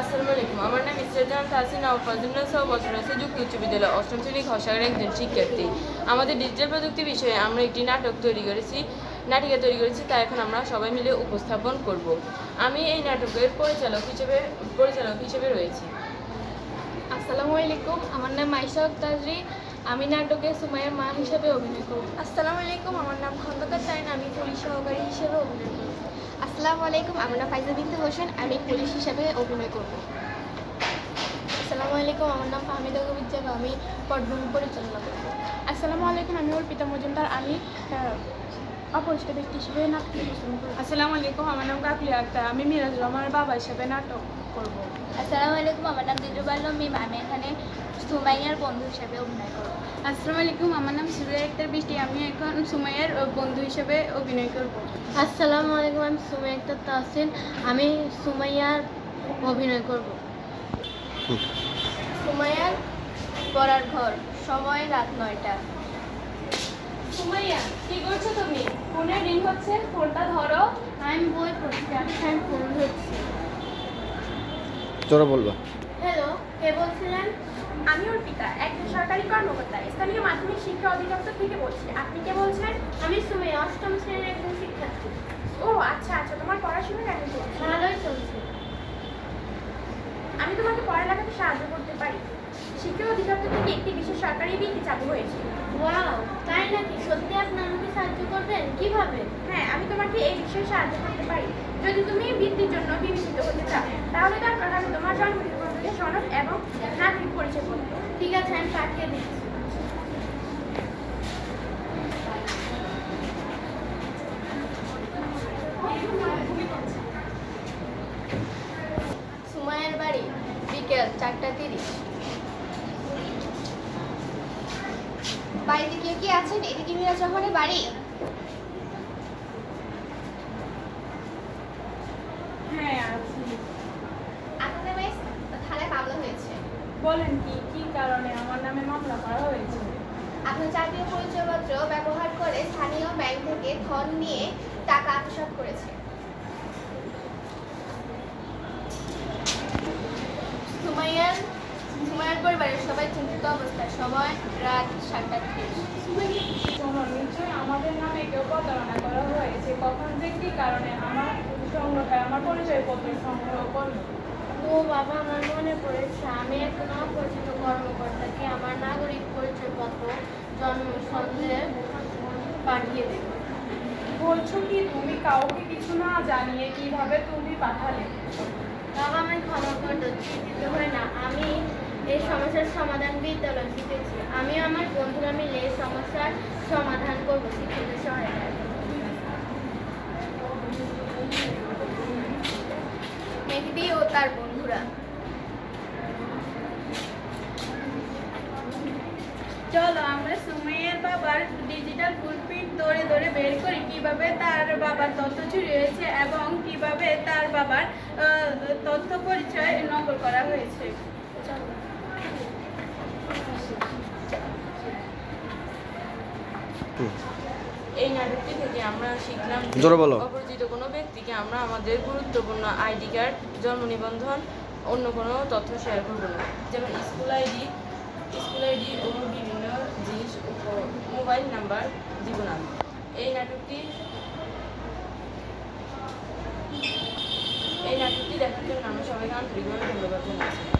আসসালামু আলাইকুম। আমার নাম ইসরাজান তাসিন নওফাজুল্লাহ সহ বছর আছে যুক্ত উচ্চ বিদ্যালয় অষ্টম শ্রেণি ঘষাগের একজন শিক্ষার্থী। আমাদের ডিজিটাল প্রযুক্তি বিষয়ে আমরা একটি নাটক তৈরি করেছি নাটিকা তৈরি করেছি তা এখন আমরা সবাই মিলে উপস্থাপন করব। আমি এই নাটকের পরিচালক হিসেবে পরিচালক হিসেবে রয়েছি। আসসালামু আলাইকুম আমার নাম আইসা তাজরি আমি নাটকে সুমাইয়ের মা হিসেবে অভিনয় করব। আসসালামু আলাইকুম আমার নাম খন্দকার তাইন আমি পুলিশ সহকারী হিসেবে অভিনয় করব। আসসালামু আলাইকুম আমার নাম ফাইজা বিনতে হোসেন আমি পুলিশ হিসেবে অভিনয় করব। আসসালামু আলাইকুম আমার নাম ফাহমিদা কবির আমি পটভূমি পরিচালনা করব। আসসালামু আলাইকুম আমি ওর পিতা মজুমদার আমি অপরিচিত ব্যক্তি হিসেবে নাটক আসসালামু আলাইকুম আমার নাম কাকলি আক্তার আমি মিরাজ রহমানের বাবা হিসেবে নাটক। করব। আসসালামু আলাইকুম আমার নাম আমি এখানে সুমাইয়ার বন্ধু হিসেবে অভিনয় করব। আসসালামু আলাইকুম আমার নাম সুরিয়া আক্তার বৃষ্টি আমি এখন সুমাইয়ের বন্ধু হিসেবে অভিনয় করব। আসসালামু আলাইকুম আমি সুমাইয়া আক্তার তাহসিন আমি সুমাইয়ার অভিনয় করব। সুমাইয়ার পড়ার ঘর সময় রাত নয়টা। সুমাইয়া কি করছ তুমি? ফোনে রিং হচ্ছে ফোনটা ধরো। আমি বই পড়ছি আমি ফোন ধরছি। তোরা বলবা। হ্যালো কে বলছিলেন? আমি অর্পিতা একজন সরকারি কর্মকর্তা। স্থানীয় মাধ্যমিক শিক্ষা অধিদপ্তর থেকে বলছি। আপনি কে বলছেন? আমি সুমি অষ্টম শ্রেণির একজন শিক্ষার্থী। ও আচ্ছা আচ্ছা তোমার পড়াশোনা কেমন চলছে? ভালোই চলছে। আমি তোমাকে পড়ালেখাতে সাহায্য করতে পারি। শিক্ষা অধিদপ্তর থেকে একটি বিশেষ সরকারি বৃত্তি চালু হয়েছে। ওয়াও তাই নাকি? সত্যি আপনি আমাকে সাহায্য করবেন? কীভাবে? হ্যাঁ আমি তোমাকে এই বিষয়ে সাহায্য করতে পারি। যদি তুমি বৃত্তির জন্য বিবেচিত হতে চাও, তাহলে দরকার হবে তোমার জন্ম নিবন্ধনের সনদ এবং নাগরিক পরিচয় পত্র ঠিক আছে, আমি পাঠিয়ে দিচ্ছি। সুমায়ের বাড়ি, বিকেল চারটা তিরিশ। বাড়িতে কেউ কি আছেন? এদিকে মিরা চহরে বাড়ি হ্যাঁ আছি আপনাদের বাড়ি থানায় মামলা হয়েছে বলেন কি কি কারণে আমার নামে মামলা করা হয়েছে? আপনার জাতীয় পরিচয়পত্র ব্যবহার করে স্থানীয় ব্যাংক থেকে ধন নিয়ে টাকা আত্মসাৎ করেছে সুমাইয়ার সুমাইয়ার পরিবারের সবাই চিন্তিত অবস্থায়। সময় রাত সাতটা নিশ্চয়ই আমাদের নামে কেউ প্রতারণা করা হয়েছে। কখন যে কি কারণে আমার সংগ্রহ আমার পরিচয়পত্র সংগ্রহ করল? ও বাবা আমার মনে পড়েছে আমি একজন অপরিচিত কর্মকর্তাকে আমার নাগরিক পরিচয়পত্র সন্দেহে পাঠিয়ে দেব। বলছো কি তুমি কাউকে কিছু না জানিয়ে কীভাবে তুমি পাঠালে? বাবা আমায় ক্ষমা করে চিন্তিত হয় না। আমি এই সমস্যার সমাধান বিদ্যালয় শিখেছি। আমি আমার বন্ধুরা মিলে এই সমস্যার সমাধান করব শিক্ষকদের সহায়তায় মেহেদি ও তার বন্ধুরা। চলো আমরা সুমাইয়ের বাবার ডিজিটাল ফুটপ্রিন্ট ধরে ধরে বের করি। কীভাবে তার বাবার তথ্য চুরি হয়েছে এবং কীভাবে তার বাবার তথ্য পরিচয় নকল করা হয়েছে। এই নাটকটি থেকে আমরা শিখলাম যে জোরে বলো। অপরিচিত কোনো ব্যক্তিকে আমরা আমাদের গুরুত্বপূর্ণ আইডি কার্ড জন্ম নিবন্ধন অন্য কোনো তথ্য শেয়ার করব না। যেমন স্কুল আইডি স্কুল আইডি ও বিভিন্ন জিনিস মোবাইল নাম্বার দিব না এই নাটকটি এই নাটকটি দেখার জন্য আমরা সবাইকে আন্তরিকভাবে ধন্যবাদ জানাচ্ছি।